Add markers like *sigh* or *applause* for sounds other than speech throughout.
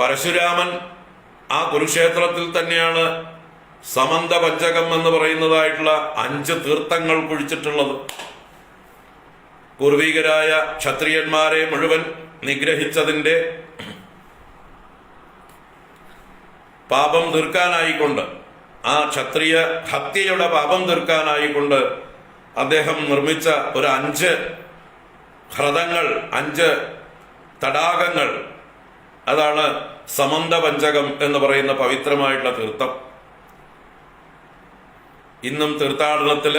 പരശുരാമൻ ആ കുരുക്ഷേത്രത്തിൽ തന്നെയാണ് സമന്ത പഞ്ചകം എന്ന് പറയുന്നതായിട്ടുള്ള അഞ്ച് തീർത്ഥങ്ങൾ കുഴിച്ചിട്ടുള്ളത്. പൂർവികരായ ക്ഷത്രിയന്മാരെ മുഴുവൻ നിഗ്രഹിച്ചതിന്റെ പാപം തീർക്കാനായിക്കൊണ്ട് ആ ക്ഷത്രിയ ഹത്യയുടെ പാപം തീർക്കാനായിക്കൊണ്ട് അദ്ദേഹം നിർമ്മിച്ച ഒരു അഞ്ച് ഹ്രദങ്ങൾ അഞ്ച് തടാകങ്ങൾ അതാണ് സമന്ത പഞ്ചകം എന്ന് പറയുന്ന പവിത്രമായിട്ടുള്ള തീർത്ഥം. ഇന്നും തീർത്ഥാടനത്തിൽ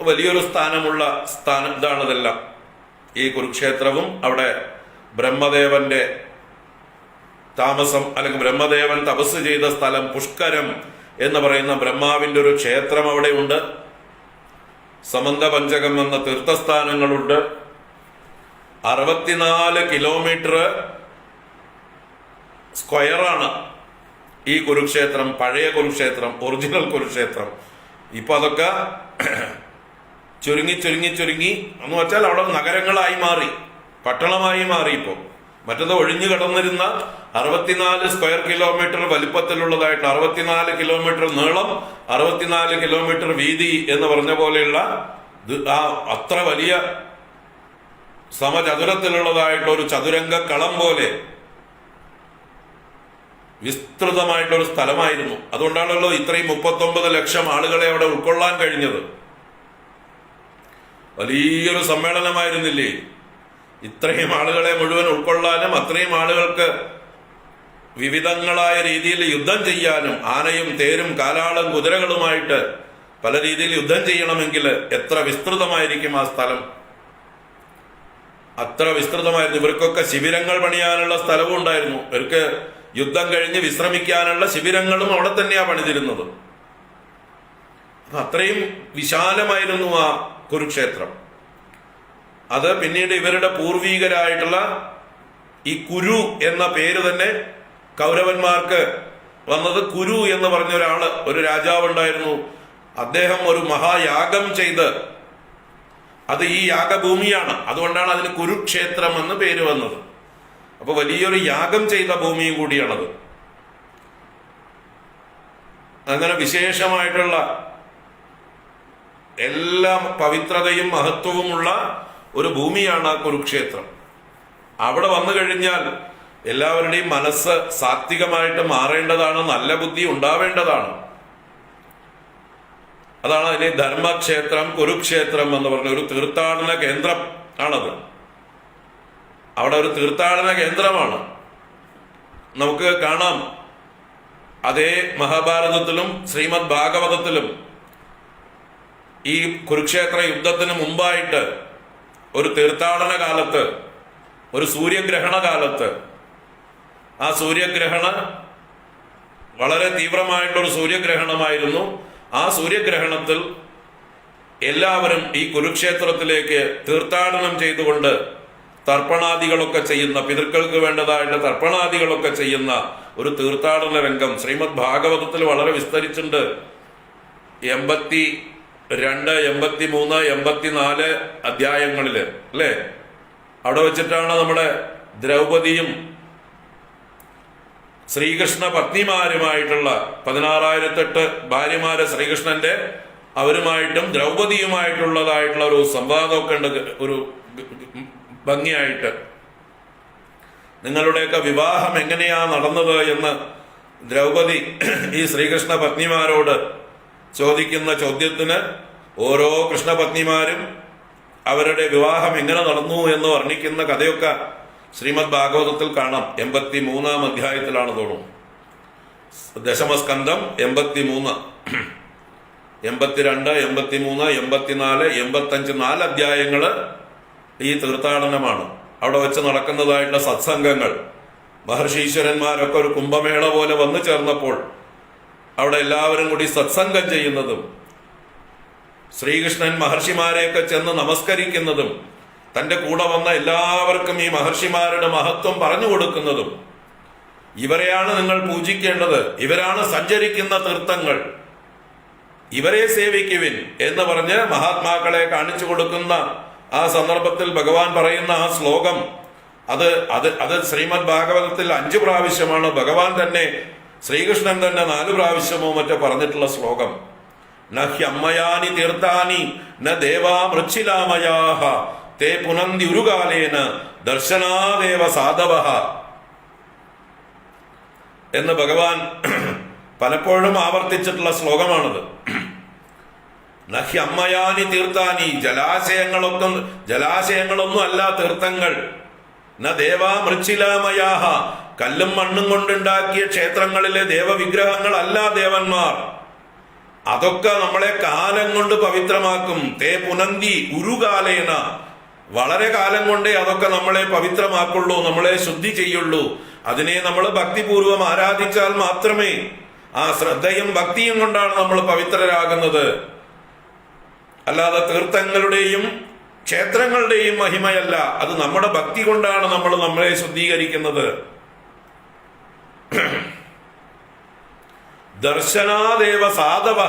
വലിയൊരു സ്ഥാനമുള്ള സ്ഥാനം ഇതാണിതെല്ലാം ഈ കുരുക്ഷേത്രവും അവിടെ ബ്രഹ്മദേവന്റെ താമസം അല്ലെങ്കിൽ ബ്രഹ്മദേവൻ തപസ് ചെയ്ത സ്ഥലം പുഷ്കരം എന്ന് പറയുന്ന ബ്രഹ്മാവിന്റെ ഒരു ക്ഷേത്രം അവിടെ ഉണ്ട്. സമന്ത പഞ്ചകം എന്ന തീർത്ഥസ്ഥാനങ്ങളുണ്ട്. അറുപത്തിനാല് കിലോമീറ്റർ സ്ക്വയറാണ് ഈ കുരുക്ഷേത്രം പഴയ കുരുക്ഷേത്രം ഒറിജിനൽ കുരുക്ഷേത്രം. ഇപ്പൊ അതൊക്കെ *clears throat* ചുരുങ്ങി ചുരുങ്ങി ചുരുങ്ങി. എന്ന് വെച്ചാൽ അവിടെ നഗരങ്ങളായി മാറി പട്ടണമായി മാറി ഇപ്പോൾ മറ്റത് ഒഴിഞ്ഞു കിടന്നിരുന്ന അറുപത്തിനാല് സ്ക്വയർ കിലോമീറ്റർ വലിപ്പത്തിലുള്ളതായിട്ട് അറുപത്തിനാല് കിലോമീറ്റർ നീളം അറുപത്തിനാല് കിലോമീറ്റർ വീതി എന്ന് പറഞ്ഞ പോലെയുള്ള ആ അത്ര വലിയ സമചതുരത്തിലുള്ളതായിട്ടുള്ള ഒരു ചതുരംഗ കളം പോലെ വിസ്തൃതമായിട്ടുള്ള ഒരു സ്ഥലമായിരുന്നു. അതുകൊണ്ടാണല്ലോ ഇത്രയും മുപ്പത്തൊമ്പത് ലക്ഷം ആളുകളെ അവിടെ ഉൾക്കൊള്ളാൻ കഴിഞ്ഞത്. വലിയൊരു സമ്മേളനമായിരുന്നില്ലേ? ഇത്രയും ആളുകളെ മുഴുവൻ ഉൾക്കൊള്ളാനും അത്രയും ആളുകൾക്ക് വിവിധങ്ങളായ രീതിയിൽ യുദ്ധം ചെയ്യാനും ആനയും തേരും കാലാളും കുതിരകളുമായിട്ട് പല രീതിയിൽ യുദ്ധം ചെയ്യണമെങ്കിൽ എത്ര വിസ്തൃതമായിരിക്കും ആ സ്ഥലം? അത്ര വിസ്തൃതമായിരുന്നു. ഇവർക്കൊക്കെ ശിബിരങ്ങൾ പണിയാനുള്ള സ്ഥലവും ഉണ്ടായിരുന്നു. ഇവർക്ക് യുദ്ധം കഴിഞ്ഞ് വിശ്രമിക്കാനുള്ള ശിബിരങ്ങളും അവിടെ തന്നെയാണ് പണിതിരുന്നത്. അപ്പൊ അത്രയും വിശാലമായിരുന്നു ആ കുരുക്ഷേത്രം. അത് പിന്നീട് ഇവരുടെ പൂർവീകരായിട്ടുള്ള ഈ കുരു എന്ന പേര് തന്നെ കൗരവന്മാർക്ക് വന്നത് കുരു എന്ന് പറഞ്ഞ ഒരാൾ ഒരു രാജാവ് ഉണ്ടായിരുന്നു അദ്ദേഹം ഒരു മഹായാഗം ചെയ്ത് അത് ഈ യാഗഭൂമിയാണ്. അതുകൊണ്ടാണ് അതിന് കുരുക്ഷേത്രം എന്ന് പേര് വന്നത്. അപ്പൊ വലിയൊരു യാഗം ചെയ്ത ഭൂമിയും കൂടിയാണത്. അങ്ങനെ വിശേഷമായിട്ടുള്ള എല്ലാ പവിത്രതയും മഹത്വവുമുള്ള ഒരു ഭൂമിയാണ് ആ കുരുക്ഷേത്രം. അവിടെ വന്നു കഴിഞ്ഞാൽ എല്ലാവരുടെയും മനസ്സ് സാത്വികമായിട്ട് മാറേണ്ടതാണ് നല്ല ബുദ്ധി ഉണ്ടാവേണ്ടതാണ്. അതാണ് അതിനെ ധർമ്മക്ഷേത്രം കുരുക്ഷേത്രം എന്ന് പറഞ്ഞ ഒരു തീർത്ഥാടന കേന്ദ്രം ആണത്. അവിടെ ഒരു തീർത്ഥാടന കേന്ദ്രമാണ്. നമുക്ക് കാണാം. അതേ മഹാഭാരതത്തിലും ശ്രീമദ് ഭാഗവതത്തിലും ഈ കുരുക്ഷേത്ര യുദ്ധത്തിന് മുമ്പായിട്ട് ഒരു തീർത്ഥാടന കാലത്ത് ഒരു സൂര്യഗ്രഹണ കാലത്ത് ആ സൂര്യഗ്രഹണ വളരെ തീവ്രമായിട്ടൊരു സൂര്യഗ്രഹണമായിരുന്നു. ആ സൂര്യഗ്രഹണത്തിൽ എല്ലാവരും ഈ കുരുക്ഷേത്രത്തിലേക്ക് തീർത്ഥാടനം ചെയ്തുകൊണ്ട് തർപ്പണാദികളൊക്കെ ചെയ്യുന്ന പിതൃക്കൾക്ക് വേണ്ടതായിട്ട് തർപ്പണാദികളൊക്കെ ചെയ്യുന്ന ഒരു തീർത്ഥാടന രംഗം ശ്രീമദ് ഭാഗവതത്തിൽ വളരെ വിസ്തരിച്ചിട്ടുണ്ട്. എൺപത്തി രണ്ട് എൺപത്തി മൂന്ന് എൺപത്തിനാല് അധ്യായങ്ങളിൽ അല്ലേ? അവിടെ വെച്ചിട്ടാണ് നമ്മുടെ ദ്രൗപദിയും ശ്രീകൃഷ്ണ പത്നിമാരുമായിട്ടുള്ള പതിനാറായിരത്തെട്ട് ഭാര്യമാര് ശ്രീകൃഷ്ണന്റെ അവരുമായിട്ടും ദ്രൗപദിയുമായിട്ടുള്ളതായിട്ടുള്ള ഒരു സംവാദമൊക്കെ ഉണ്ട്. ഒരു ഭംഗിയായിട്ട്. നിങ്ങളുടെയൊക്കെ വിവാഹം എങ്ങനെയാ നടന്നത് എന്ന് ദ്രൗപദി ഈ ശ്രീകൃഷ്ണ പത്നിമാരോട് ചോദിക്കുന്ന ചോദ്യത്തിന് ഓരോ കൃഷ്ണപത്നിമാരും അവരുടെ വിവാഹം എങ്ങനെ നടന്നു എന്ന് വർണിക്കുന്ന കഥയൊക്കെ ശ്രീമദ് ഭാഗവതത്തിൽ കാണാം. എൺപത്തി മൂന്നാം അധ്യായത്തിലാണ് തോന്നുന്നു. ദശമസ്കന്ധം എൺപത്തി മൂന്ന് എൺപത്തിരണ്ട് എൺപത്തി മൂന്ന് എൺപത്തിനാല് എൺപത്തഞ്ച് നാല് അധ്യായങ്ങൾ ഈ തീർത്ഥാടനമാണ്. അവിടെ വെച്ച് നടക്കുന്നതായിട്ടുള്ള സത്സംഗങ്ങൾ. മഹർഷീശ്വരന്മാരൊക്കെ ഒരു കുംഭമേള പോലെ വന്നു ചേർന്നപ്പോൾ അവിടെ എല്ലാവരും കൂടി സത്സംഗം ചെയ്യുന്നതും ശ്രീകൃഷ്ണൻ മഹർഷിമാരെയൊക്കെ ചെന്ന് നമസ്കരിക്കുന്നതും തന്റെ കൂടെ വന്ന എല്ലാവർക്കും ഈ മഹർഷിമാരുടെ മഹത്വം പറഞ്ഞു കൊടുക്കുന്നതും. ഇവരെയാണ് നിങ്ങൾ പൂജിക്കേണ്ടത്. ഇവരാണ് സഞ്ചരിക്കുന്ന തീർത്ഥങ്ങൾ. ഇവരെ സേവിക്കുവിൻ എന്ന് പറഞ്ഞ് മഹാത്മാക്കളെ കാണിച്ചു കൊടുക്കുന്ന ആ സന്ദർഭത്തിൽ ഭഗവാൻ പറയുന്ന ആ ശ്ലോകം അത് അത് അത് ശ്രീമദ് ഭാഗവതത്തിൽ അഞ്ചു പ്രാവശ്യമാണ്. ഭഗവാൻ തന്നെ ശ്രീകൃഷ്ണൻ തന്നെ നാലു പ്രാവശ്യമോ മറ്റോ പറഞ്ഞിട്ടുള്ള ശ്ലോകം. നഹ്യമ്മയാനി ഹ്യമ്മയാനി തീർത്ഥാനി ന ദേവാ മൃച്ഛിലാമയാഹ തേ പുനന്തി ഉരുകാലേന ദർശനാദേവ സാധവ എന്ന് ഭഗവാൻ *clears throat* പലപ്പോഴും ആവർത്തിച്ചിട്ടുള്ള ശ്ലോകമാണത്. നഹ്യ തീർത്ഥാനി ജലാശയങ്ങളൊക്കെ ജലാശയങ്ങളൊന്നും അല്ല തീർത്ഥങ്ങൾ. ന ദേവാ മൃച്ചിലാമയാഹ കല്ലും മണ്ണും കൊണ്ടുണ്ടാക്കിയ ക്ഷേത്രങ്ങളിലെ ദേവവിഗ്രഹങ്ങളല്ല ദേവന്മാർ. അതൊക്കെ നമ്മളെ കാലം കൊണ്ട് പവിത്രമാക്കും. തേ പുനന്തി ഉരുകാലേന. വളരെ കാലം കൊണ്ടേ അതൊക്കെ നമ്മളെ പവിത്രമാക്കുള്ളൂ നമ്മളെ ശുദ്ധി ചെയ്യുള്ളൂ. അതിനെ നമ്മൾ ഭക്തിപൂർവം ആരാധിച്ചാൽ മാത്രമേ ആ ശ്രദ്ധയും ഭക്തിയും കൊണ്ടാണ് നമ്മൾ പവിത്രരാകുന്നത്. അല്ലാതെ തീർത്ഥങ്ങളുടെയും ക്ഷേത്രങ്ങളുടെയും മഹിമയല്ല. അത് നമ്മുടെ ഭക്തി കൊണ്ടാണ് നമ്മൾ നമ്മളെ ശുദ്ധീകരിക്കുന്നത്. *clears throat* ദർശനാദേവ സാധവ.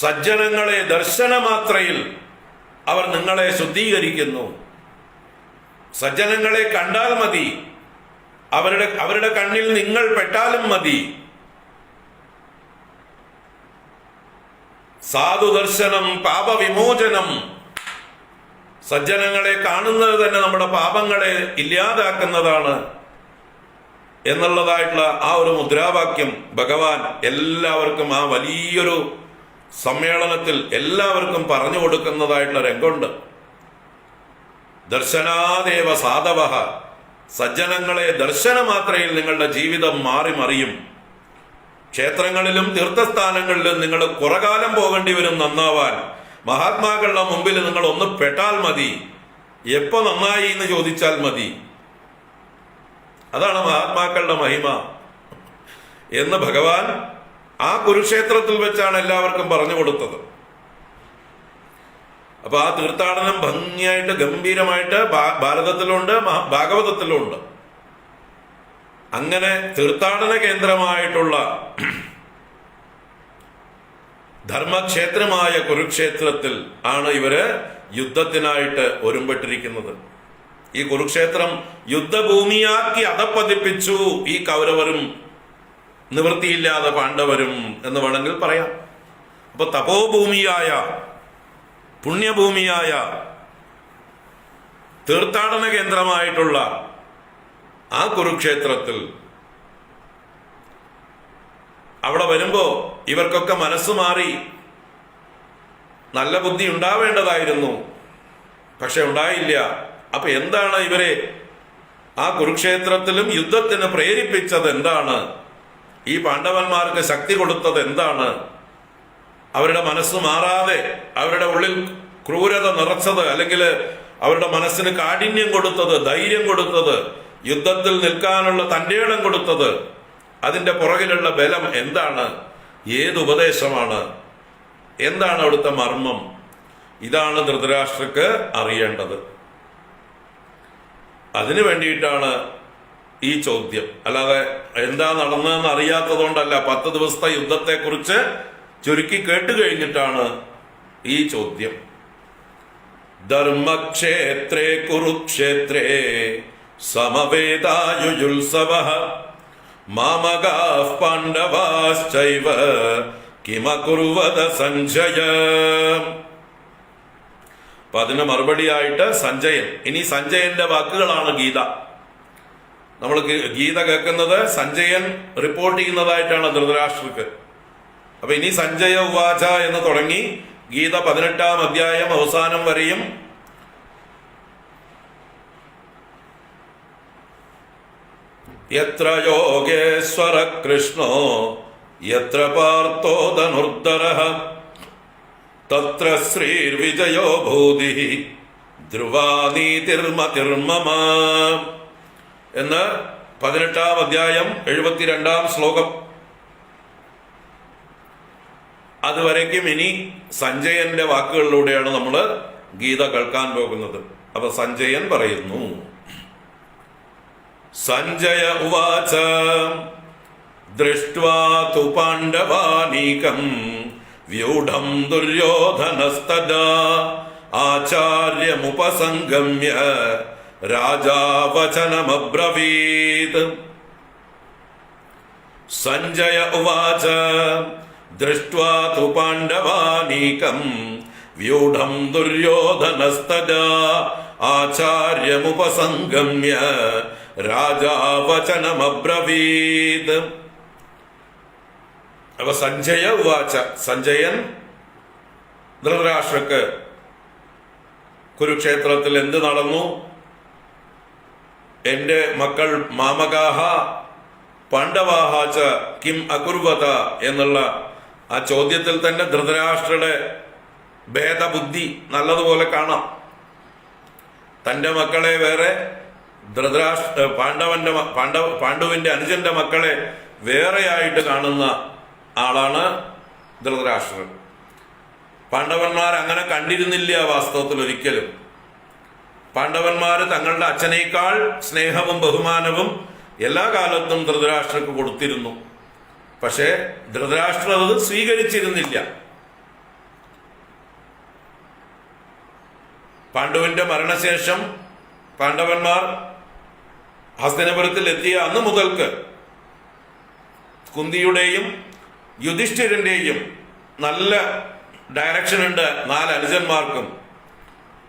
സജ്ജനങ്ങളെ ദർശനമാത്രയിൽ അവർ നിങ്ങളെ ശുദ്ധീകരിക്കുന്നു. സജ്ജനങ്ങളെ കണ്ടാൽ മതി. അവരുടെ അവരുടെ കണ്ണിൽ നിങ്ങൾ പെട്ടാലും മതി. സാധുദർശനം പാപവിമോചനം. സജ്ജനങ്ങളെ കാണുന്നത് തന്നെ നമ്മുടെ പാപങ്ങളെ ഇല്ലാതാക്കുന്നതാണ് എന്നുള്ളതായിട്ടുള്ള ആ ഒരു മുദ്രാവാക്യം ഭഗവാൻ എല്ലാവർക്കും ആ വലിയൊരു സമ്മേളനത്തിൽ എല്ലാവർക്കും പറഞ്ഞു കൊടുക്കുന്നതായിട്ടുള്ള രംഗമുണ്ട്. ദർശനാദേവ സാധവ സജ്ജനങ്ങളെ ദർശനമാത്രയിൽ നിങ്ങളുടെ ജീവിതം മാറി മറിയും ക്ഷേത്രങ്ങളിലും തീർത്ഥസ്ഥാനങ്ങളിലും നിങ്ങൾ കുറകാലം പോകേണ്ടി വരും നന്നാവാൻ. മഹാത്മാക്കളുടെ മുമ്പിൽ നിങ്ങൾ ഒന്ന് പെട്ടാൽ മതി. എപ്പോ നന്നായി എന്ന് ചോദിച്ചാൽ മതി. അതാണ് മഹാത്മാക്കളുടെ മഹിമ. എന്ന് ഭഗവാൻ ആ കുരുക്ഷേത്രത്തിൽ വെച്ചാണ് എല്ലാവർക്കും പറഞ്ഞു കൊടുത്തത്. അപ്പൊ ആ തീർത്ഥാടനം ഭംഗിയായിട്ട് ഗംഭീരമായിട്ട് ഭാരതത്തിലുണ്ട് ഭാഗവതത്തിലുണ്ട്. അങ്ങനെ തീർത്ഥാടന കേന്ദ്രമായിട്ടുള്ള ധർമ്മക്ഷേത്രമായ കുരുക്ഷേത്രത്തിൽ ആണ് ഇവർ യുദ്ധത്തിനായിട്ട് ഒരുമ്പെട്ടിരിക്കുന്നത്. ഈ കുരുക്ഷേത്രം യുദ്ധഭൂമിയാക്കി അതപ്പതിപ്പിച്ചു ഈ കൗരവരും നിവൃത്തിയില്ലാതെ പാണ്ഡവരും എന്ന് വേണമെങ്കിൽ പറയാം. അപ്പൊ തപോഭൂമിയായ പുണ്യഭൂമിയായ തീർത്ഥാടന കേന്ദ്രമായിട്ടുള്ള ആ കുരുക്ഷേത്രത്തിൽ അവിടെ വരുമ്പോ ഇവർക്കൊക്കെ മനസ്സ് മാറി നല്ല ബുദ്ധി ഉണ്ടാവേണ്ടതായിരുന്നു. പക്ഷെ ഉണ്ടായില്ല. അപ്പൊ എന്താണ് ഇവരെ ആ കുരുക്ഷേത്രത്തിലും യുദ്ധത്തിന് പ്രേരിപ്പിച്ചത് എന്താണ്? ഈ പാണ്ഡവന്മാർക്ക് ശക്തി കൊടുത്തത് എന്താണ്? അവരുടെ മനസ്സ് മാറാതെ അവരുടെ ഉള്ളിൽ ക്രൂരത നിറച്ചത് അല്ലെങ്കിൽ അവരുടെ മനസ്സിന് കാഠിന്യം കൊടുത്തത് ധൈര്യം കൊടുത്തത് യുദ്ധത്തിൽ നിൽക്കാനുള്ള ഇടം കൊടുത്തത് അതിന്റെ പുറകിലുള്ള ബലം എന്താണ്? ഏത് ഉപദേശമാണ്? എന്താണ് അവിടുത്തെ മർമ്മം? ഇതാണ് ധൃതരാഷ്ട്രക്ക് അറിയേണ്ടത്. അതിനു വേണ്ടിയിട്ടാണ് ഈ ചോദ്യം. അല്ലാതെ എന്താ നടന്നതെന്ന് അറിയാത്തതുകൊണ്ടല്ല പത്ത് ദിവസത്തെ യുദ്ധത്തെക്കുറിച്ച് ചുരുക്കി കേട്ട് കഴിഞ്ഞിട്ടാണ് ഈ ചോദ്യം. ധർമ്മക്ഷേത്രേ കുരുക്ഷേത്രേ സമവേദായുജുത്സവ മാമകാ പാണ്ഡവാശ്ചൈവ. കിമകുർവത സഞ്ജയ. അപ്പൊ അതിന് മറുപടിയായിട്ട് സഞ്ജയൻ. ഇനി സഞ്ജയന്റെ വാക്കുകളാണ് ഗീത. നമ്മൾ ഗീത കേൾക്കുന്നത് സഞ്ജയൻ റിപ്പോർട്ട് ചെയ്യുന്നതായിട്ടാണ് ധൃതരാഷ്ട്രക്ക് അപ്പൊ ഇനി സഞ്ജയ ഉവാച എന്ന് തുടങ്ങി ഗീത പതിനെട്ടാം അധ്യായം അവസാനം വരെയും യത്ര യോഗേശ്വര കൃഷ്ണോ യത്ര പാർത്ഥോ ധനുർധര. തത്ര ശ്രീർവിജയോ ഭൂതി ധ്രുവാനീതിർമതിർമമ. എന്ന് പതിനെട്ടാം അധ്യായം എഴുപത്തിരണ്ടാം ശ്ലോകം. അതുവരേക്കും ഇനി സഞ്ജയന്റെ വാക്കുകളിലൂടെയാണ് നമ്മൾ ഗീത കേൾക്കാൻ പോകുന്നത്. അപ്പൊ സഞ്ജയൻ പറയുന്നു സഞ്ജയ ഉവാച. ദൃഷ്ടു തു പാണ്ഡവാനീകം വ്യൂഢം ദുര്യോധനസ്തദാ. ആചാര്യമുപസംഗമ്യ രാജാവചനമബ്രവീത്. സഞ്ജയ ഉവാച. ദൃഷ്ടു തു പാണ്ഡവാനീകം വ്യൂഢം ദുര്യോധനസ്തജാ ആചാര്യമുപസംഗമ്യ രാജാവചനമബ്രവീത്. അപ്പൊ സഞ്ജയ ഉവാച സഞ്ജയൻ ധൃതരാഷ്ട്രക്ക് കുരുക്ഷേത്രത്തിൽ എന്ത് നടന്നു? എന്റെ മക്കൾ മാമകാഹ പാണ്ഡവാഹാച കിം അകുർവത എന്നുള്ള ആ ചോദ്യത്തിൽ തന്നെ ധൃതരാഷ്ട്രയുടെ ഭേദബുദ്ധി നല്ലതുപോലെ കാണാം. തന്റെ മക്കളെ വേറെ ധൃതരാഷ്ട്ര പാണ്ഡവന്റെ പാണ്ഡവ പാണ്ഡുവിന്റെ അനുജന്റെ മക്കളെ വേറെയായിട്ട് കാണുന്ന ആളാണ് ധൃതരാഷ്ട്രൻ. പാണ്ഡവന്മാർ അങ്ങനെ കണ്ടിരുന്നില്ല വാസ്തവത്തിൽ ഒരിക്കലും. പാണ്ഡവന്മാർ തങ്ങളുടെ അച്ഛനേക്കാൾ സ്നേഹവും ബഹുമാനവും എല്ലാ കാലത്തും ധൃതരാഷ്ട്രക്ക് കൊടുത്തിരുന്നു. പക്ഷേ ധൃതരാഷ്ട്ര അത് സ്വീകരിച്ചിരുന്നില്ല. പാണ്ഡുവിന്റെ മരണശേഷം പാണ്ഡവന്മാർ ഹസ്തനപുരത്തിൽ എത്തിയ അന്ന് മുതൽക്ക് കുന്തിയുടെയും യുധിഷ്ഠിരന്റെയും നല്ല ഡയറക്ഷൻ ഉണ്ട് നാല് അനുജന്മാർക്കും.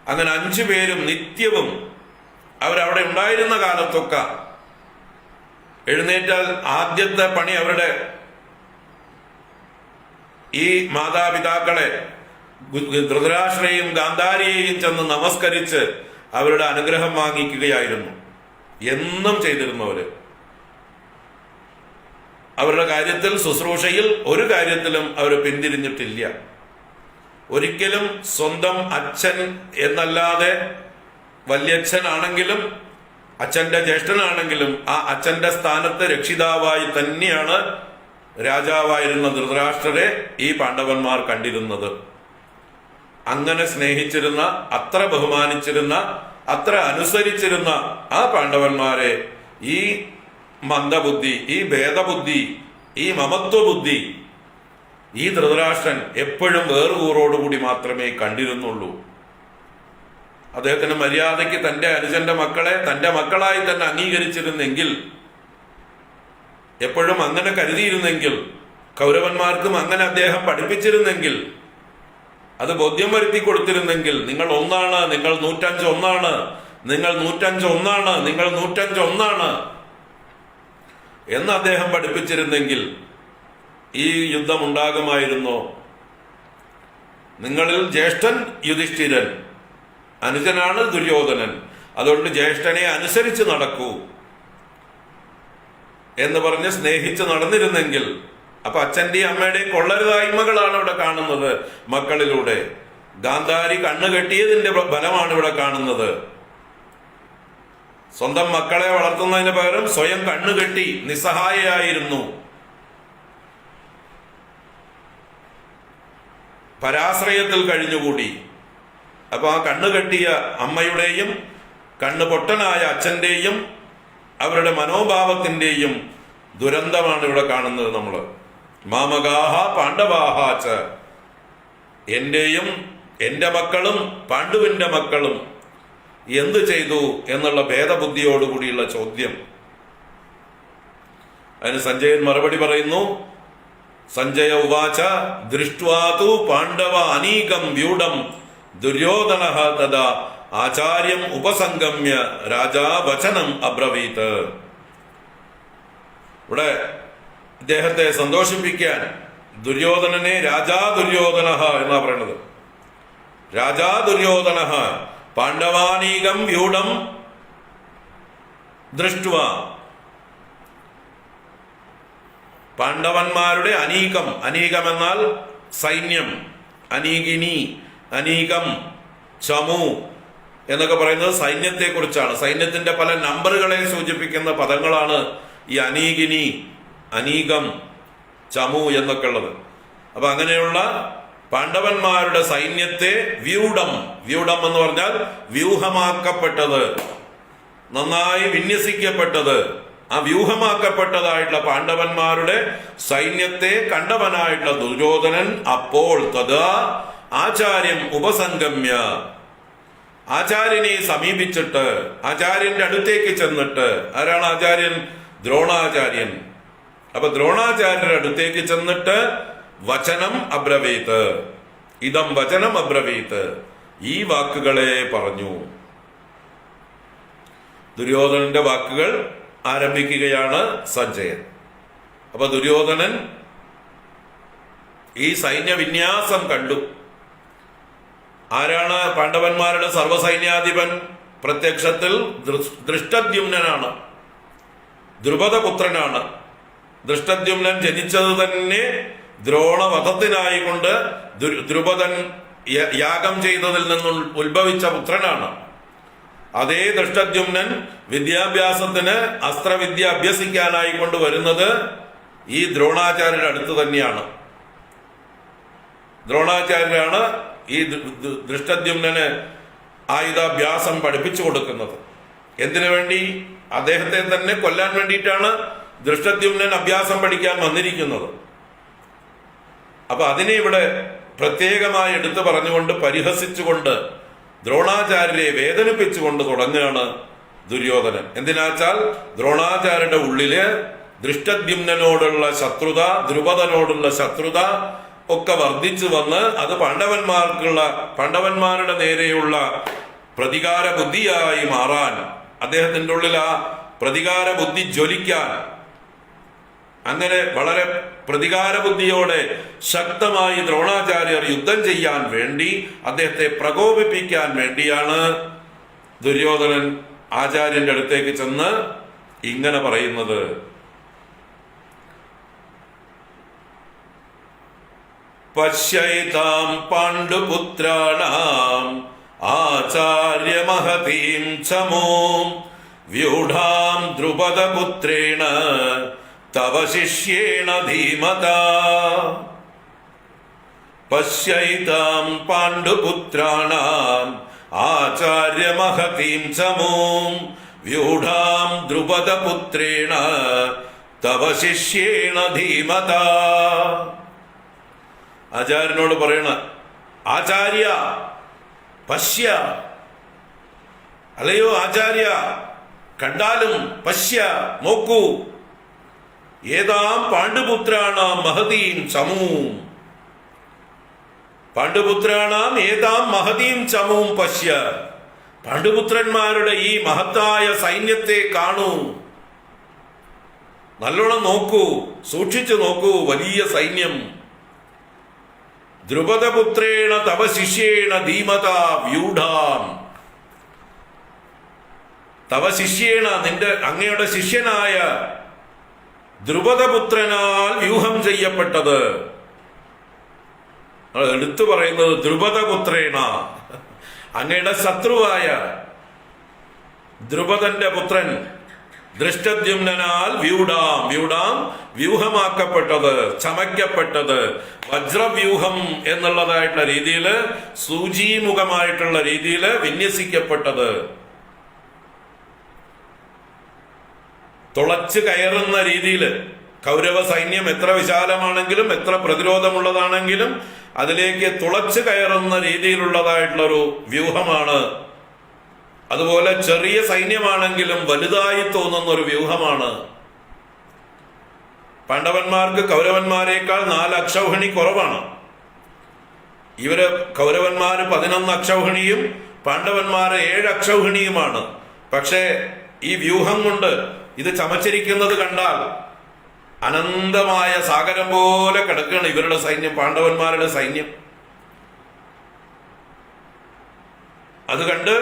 അങ്ങനെ അഞ്ചു പേരും നിത്യവും അവരവിടെ ഉണ്ടായിരുന്ന കാലത്തൊക്കെ എഴുന്നേറ്റാൽ ആദ്യത്തെ പണി അവരുടെ ഈ മാതാപിതാക്കളെ ധൃതരാഷ്ട്രയും ഗാന്ധാരിയെയും ചെന്ന് നമസ്കരിച്ച് അവരുടെ അനുഗ്രഹം വാങ്ങിക്കുകയായിരുന്നു. എന്നും ചെയ്തിരുന്നവര്. അവരുടെ കാര്യത്തിൽ ശുശ്രൂഷയിൽ ഒരു കാര്യത്തിലും അവർ പിന്തിരിഞ്ഞിട്ടില്ല. ഒരിക്കലും സ്വന്തം അച്ഛൻ എന്നല്ലാതെ വല്യച്ഛനാണെങ്കിലും അച്ഛന്റെ ജ്യേഷ്ഠനാണെങ്കിലും ആ അച്ഛന്റെ സ്ഥാനത്ത് രക്ഷിതാവായി തന്നെയാണ് രാജാവായിരുന്ന ധൃതരാഷ്ട്രരെ ഈ പാണ്ഡവന്മാർ കണ്ടിരുന്നത്. അങ്ങനെ സ്നേഹിച്ചിരുന്ന അത്ര ബഹുമാനിച്ചിരുന്ന അത്ര അനുസരിച്ചിരുന്ന ആ പാണ്ഡവന്മാരെ ഈ മന്ദബുദ്ധി ഈ ഭേദബുദ്ധി ഈ മമത്വബുദ്ധി ഈ ധൃതരാഷ്ട്രൻ എപ്പോഴും വേറുകൂറോടുകൂടി മാത്രമേ കണ്ടിരുന്നുള്ളൂ. അദ്ദേഹത്തിന് മര്യാദയ്ക്ക് തന്റെ അനുജന്റെ മക്കളെ തന്റെ മക്കളായി തന്നെ അംഗീകരിച്ചിരുന്നെങ്കിൽ എപ്പോഴും അങ്ങനെ കരുതിയിരുന്നെങ്കിൽ കൗരവന്മാർക്കും അങ്ങനെ അദ്ദേഹം പഠിപ്പിച്ചിരുന്നെങ്കിൽ അത് ബോധ്യം വരുത്തി കൊടുത്തിരുന്നെങ്കിൽ നിങ്ങൾ ഒന്നാണ് നിങ്ങൾ നൂറ്റഞ്ച് ഒന്നാണ് നിങ്ങൾ നൂറ്റഞ്ച് ഒന്നാണ് നിങ്ങൾ നൂറ്റഞ്ച് ഒന്നാണ് എന്ന് അദ്ദേഹം പഠിപ്പിച്ചിരുന്നെങ്കിൽ ഈ യുദ്ധം ഉണ്ടാകുമായിരുന്നോ? നിങ്ങളിൽ ജ്യേഷ്ഠൻ യുധിഷ്ഠിരൻ അനുജനാണ് ദുര്യോധനൻ. അതുകൊണ്ട് ജ്യേഷ്ഠനെ അനുസരിച്ച് നടക്കൂ എന്ന് പറഞ്ഞ് സ്നേഹിച്ച് നടന്നിരുന്നെങ്കിൽ അപ്പൊ അച്ഛന്റെയും അമ്മയുടെയും കൊള്ളരുതായ്മകളാണ് ഇവിടെ കാണുന്നത് മക്കളിലൂടെ. ഗാന്ധാരി കണ്ണു കെട്ടിയതിന്റെ ഫലമാണ് ഇവിടെ കാണുന്നത്. സ്വന്തം മക്കളെ വളർത്തുന്നതിന് പകരം സ്വയം കണ്ണുകെട്ടി നിസ്സഹായയായിരുന്നു. പരാശ്രയത്തിൽ കഴിഞ്ഞുകൂടി. അപ്പൊ ആ കണ്ണുകെട്ടിയ അമ്മയുടെയും കണ്ണു പൊട്ടനായ അച്ഛന്റെയും അവരുടെ മനോഭാവത്തിന്റെയും ദുരന്തമാണ് ഇവിടെ കാണുന്നത് നമ്മൾ മാമകാഹ പാണ്ഡവാഹാച്ച എന്റെയും എന്റെ മക്കളും പാണ്ഡുവിന്റെ മക്കളും എന്തു ചെയ്തു എന്നുള്ള ഭേദബുദ്ധിയോടുകൂടിയുള്ള ചോദ്യം. അതിന് സഞ്ജയൻ മറുപടി പറയുന്നു സഞ്ജയ ഉവാച ദൃഷ്ട്വാതു പാണ്ഡവ അനീകം വ്യൂഢം ദുര്യോധന തഥാ ആചാര്യം ഉപസംഗമ്യ രാജാ വചനം അബ്രവീത്. ഇവിടെ ഇദ്ദേഹത്തെ സന്തോഷിപ്പിക്കാൻ ദുര്യോധനനെ രാജാ ദുര്യോധന എന്നാ പറയുന്നത്. രാജാ ദുര്യോധന പാണ്ഡവാനീകം വ്യൂഢം ദൃഷ്ടുവ. പാണ്ഡവന്മാരുടെ അനീകം അനീകം എന്നാൽ സൈന്യം അനീകിനി അനീകം ചമു എന്നൊക്കെ പറയുന്നത് സൈന്യത്തെ കുറിച്ചാണ് സൈന്യത്തിന്റെ പല നമ്പറുകളെ സൂചിപ്പിക്കുന്ന പദങ്ങളാണ് ഈ അനീകിനി അനീകം ചമു എന്നൊക്കെ ഉള്ളത്. അപ്പൊ അങ്ങനെയുള്ള പാണ്ഡവന്മാരുടെ സൈന്യത്തെ വ്യൂഢം വ്യൂഢം എന്ന് പറഞ്ഞാൽ വ്യൂഹമാക്കപ്പെട്ടത് നന്നായി വിന്യസിക്കപ്പെട്ടത് ആ വ്യൂഹമാക്കപ്പെട്ടതായിട്ടുള്ള പാണ്ഡവന്മാരുടെ സൈന്യത്തെ കണ്ടവനായിട്ടുള്ള ദുര്യോധനൻ അപ്പോൾ തഥാ ആചാര്യം ഉപസംഗമ്യ. ആചാര്യനെ സമീപിച്ചിട്ട് ആചാര്യന്റെ അടുത്തേക്ക് ചെന്നിട്ട് ആരാണ് ആചാര്യൻ? ദ്രോണാചാര്യൻ. അപ്പൊ ദ്രോണാചാര്യരുടെ അടുത്തേക്ക് ചെന്നിട്ട് വചനം അബ്രവീത്ത്. ഇതം വചനം അബ്രവീത്ത്. ഈ വാക്കുകളെ പറഞ്ഞു. ദുര്യോധനന്റെ വാക്കുകൾ ആരംഭിക്കുകയാണ് സഞ്ജയൻ. അപ്പൊ ദുര്യോധനൻ ഈ സൈന്യവിന്യാസം കണ്ടു. ആരാണ് പാണ്ഡവന്മാരുടെ സർവസൈന്യാധിപൻ? പ്രത്യക്ഷത്തിൽ ദൃഷ്ടദ്യുനാണ് ദ്രുപദപുത്രനാണ്. ദൃഷ്ടദ്യുമ്നൻ ജനിച്ചത് തന്നെ ദ്രോണവധത്തിനായിക്കൊണ്ട് ദ്രുപദൻ യാഗം ചെയ്തതിൽ നിന്നും ഉത്ഭവിച്ച പുത്രനാണ്. അതേ ദൃഷ്ടദ്യുമ്നൻ വിദ്യാഭ്യാസത്തിന് അസ്ത്രവിദ്യ അഭ്യസിക്കാനായി കൊണ്ടുവരുന്നത് ഈ ദ്രോണാചാര്യരുടെ അടുത്ത് തന്നെയാണ്. ദ്രോണാചാര്യരാണ് ഈ ദൃഷ്ടദ്യുമ്നന് ആയുധാഭ്യാസം പഠിപ്പിച്ചു കൊടുക്കുന്നത്. എന്തിനു വേണ്ടി? അദ്ദേഹത്തെ തന്നെ കൊല്ലാൻ വേണ്ടിയിട്ടാണ് ദൃഷ്ടദ്യുമ്നൻ അഭ്യാസം പഠിക്കാൻ വന്നിരിക്കുന്നത്. അപ്പൊ അതിനെ ഇവിടെ പ്രത്യേകമായി എടുത്തു പറഞ്ഞുകൊണ്ട് പരിഹസിച്ചുകൊണ്ട് ദ്രോണാചാര്യരെ വേദനിപ്പിച്ചുകൊണ്ട് തുടങ്ങുകയാണ് ദുര്യോധനൻ. എന്തിനാച്ചാൽ ദ്രോണാചാര്യന്റെ ഉള്ളിൽ ദൃഷ്ടദ്യുമ്നോടുള്ള ശത്രുത ധ്രുപദനോടുള്ള ശത്രുത ഒക്കെ വർദ്ധിച്ചു വന്ന് അത് പാണ്ഡവന്മാർക്കുള്ള പാണ്ഡവന്മാരുടെ നേരെയുള്ള പ്രതികാര ബുദ്ധിയായി മാറാൻ അദ്ദേഹത്തിന്റെ ഉള്ളിൽ ആ പ്രതികാര ബുദ്ധി ജ്വലിക്കാൻ അങ്ങനെ വളരെ പ്രതികാര ബുദ്ധിയോടെ ശക്തമായി ദ്രോണാചാര്യർ യുദ്ധം ചെയ്യാൻ വേണ്ടി അദ്ദേഹത്തെ പ്രകോപിപ്പിക്കാൻ വേണ്ടിയാണ് ദുര്യോധനൻ ആചാര്യന്റെ അടുത്തേക്ക് ചെന്ന് ഇങ്ങനെ പറയുന്നത്. പശ്യൈതാം പാണ്ഡുപുത്രാണാം ആചാര്യ മഹതീം ചമോ വ്യൂഢാം ദ്രുപദപുത്രേണ തവ ശിഷ്യേണ ധീമത. പശ്യൈതാം പാണ്ഡുപുത്രാണാം ആചാര്യമഹതീം സമൂം വ്യൂഢാം ദ്രുപദപുത്രേണ തവ ശിഷ്യേണ ധീമത. ആചാര്യനോട് പറയണ ആചാര്യ പശ്യ. അല്ലയോ ആചാര്യ കണ്ടാലും പശ്യ നോക്കൂ. ഏതാം പാണ്ഡുപുത്രാണാം മഹതീം ചമൂം. പാണ്ഡുപുത്രാണാം ഏതാം മഹതീം ചമൂം പശ്യ. പാണ്ഡുപുത്രന്മാരുടെ ഈ മഹത്തായ സൈന്യത്തെ കാണൂ. നല്ലോണം നോക്കൂ സൂക്ഷിച്ചു നോക്കൂ വലിയ സൈന്യം. ദ്രുപദപുത്രേണ തവ ശിഷ്യേണ ധീമത വ്യൂഢാം. തവ ശിഷ്യേണ നിന്റെ അങ്ങയുടെ ശിഷ്യനായ ദ്രുപദപുത്രനാൽ വ്യൂഹം ചെയ്യപ്പെട്ടത്. എടുത്തു പറയുന്നത് ദ്രുപദപുത്രേണ. അങ്ങയുടെ ശത്രുവായ ദ്രുപദന്റെ പുത്രൻ ദൃഷ്ടദ്യുമ്നാൽ വ്യൂഢാം വ്യൂഢാം വ്യൂഹമാക്കപ്പെട്ടത് ചമയ്ക്കപ്പെട്ടത്. വജ്രവ്യൂഹം എന്നുള്ളതായിട്ടുള്ള രീതിയിൽ സൂചീമുഖമായിട്ടുള്ള രീതിയിൽ വിന്യസിക്കപ്പെട്ടത്. തുളച്ചു കയറുന്ന രീതിയിൽ കൗരവ സൈന്യം എത്ര വിശാലമാണെങ്കിലും എത്ര പ്രതിരോധമുള്ളതാണെങ്കിലും അതിലേക്ക് തുളച്ചു കയറുന്ന രീതിയിലുള്ളതായിട്ടുള്ളൊരു വ്യൂഹമാണ്. അതുപോലെ ചെറിയ സൈന്യമാണെങ്കിലും വലുതായി തോന്നുന്ന ഒരു വ്യൂഹമാണ്. പാണ്ഡവന്മാർക്ക് കൗരവന്മാരെക്കാൾ നാല് അക്ഷൗഹിണി കുറവാണ്. ഇവർ കൗരവന്മാര് പതിനൊന്ന് അക്ഷൗഹിണിയും പാണ്ഡവന്മാര് ഏഴ് അക്ഷൗഹിണിയുമാണ്. പക്ഷേ ഈ വ്യൂഹം കൊണ്ട് ഇത് ചമച്ചിരിക്കുന്നത് കണ്ടാൽ അനന്തമായ സാഗരം പോലെ കിടക്കുകയാണ് ഇവരുടെ സൈന്യം പാണ്ഡവന്മാരുടെ സൈന്യം. അത് കണ്ട്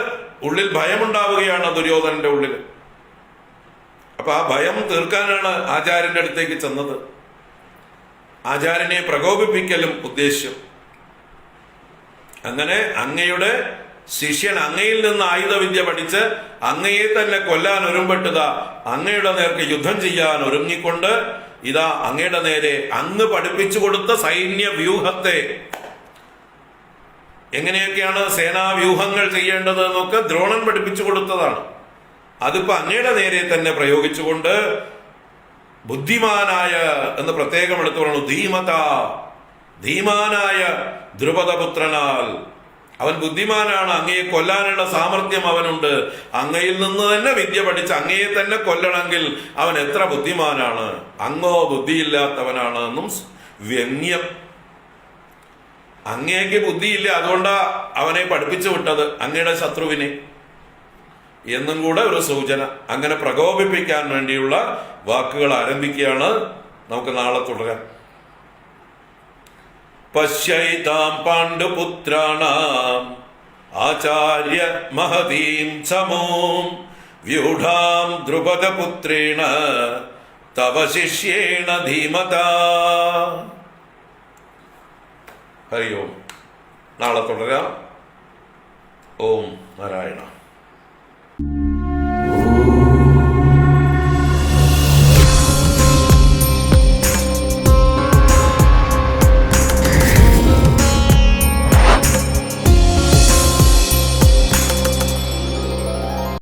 ഉള്ളിൽ ഭയമുണ്ടാവുകയാണ് ദുര്യോധനന്റെ ഉള്ളിൽ അപ്പൊ ആ ഭയം തീർക്കാനാണ് ആചാര്യന്റെ അടുത്തേക്ക് ചെന്നത്. ആചാര്യനെ പ്രകോപിപ്പിക്കലും ഉദ്ദേശ്യം. അങ്ങനെ അങ്ങയുടെ ശിഷ്യൻ അങ്ങയിൽ നിന്ന് ആയുധവിദ്യ പഠിച്ച് അങ്ങയെ തന്നെ കൊല്ലാൻ ഒരുമ്പെട്ടുക അങ്ങയുടെ നേർക്ക് യുദ്ധം ചെയ്യാൻ ഒരുങ്ങിക്കൊണ്ട് ഇതാ അങ്ങയുടെ നേരെ അങ്ങ് പഠിപ്പിച്ചു കൊടുത്ത സൈന്യ വ്യൂഹത്തെ. എങ്ങനെയൊക്കെയാണ് സേനാവ്യൂഹങ്ങൾ ചെയ്യേണ്ടത് എന്നൊക്കെ ദ്രോണൻ പഠിപ്പിച്ചു കൊടുത്തതാണ്. അതിപ്പോ അങ്ങയുടെ നേരെ തന്നെ പ്രയോഗിച്ചുകൊണ്ട് ബുദ്ധിമാനായ എന്ന് പ്രത്യേകം എടുത്തു പറഞ്ഞു ധീമത ധീമാനായ ദ്രുപദപുത്രനാൽ അവൻ ബുദ്ധിമാനാണ് അങ്ങയെ കൊല്ലാനുള്ള സാമർഥ്യം അവനുണ്ട്. അങ്ങയിൽ നിന്ന് തന്നെ വിദ്യ പഠിച്ച് അങ്ങയെ തന്നെ കൊല്ലണമെങ്കിൽ അവൻ എത്ര ബുദ്ധിമാനാണ്. അങ്ങോ ബുദ്ധിയില്ലാത്തവനാണ് എന്നും വ്യംഗ്യം. അങ്ങേക്ക് ബുദ്ധിയില്ല അതുകൊണ്ടാ അവനെ പഠിപ്പിച്ചു വിട്ടത് അങ്ങയുടെ ശത്രുവിനെ. എന്നും കൂടെ ഒരു സൂചന. അങ്ങനെ പ്രകോപിപ്പിക്കാൻ വേണ്ടിയുള്ള വാക്കുകൾ ആരംഭിക്കുകയാണ്. നമുക്ക് നാളെ തുടരാം. പശ്യൈതാം പാണ്ഡുപുത്രാണാം ആചാര്യ മഹതീം സമൂം വ്യൂഢാം ദ്രുപദപുത്രേണ തവ ശിഷ്യേണ ധീമത ഹരി ഓം നാളെ തുടരാം. ഓം നാരായണ.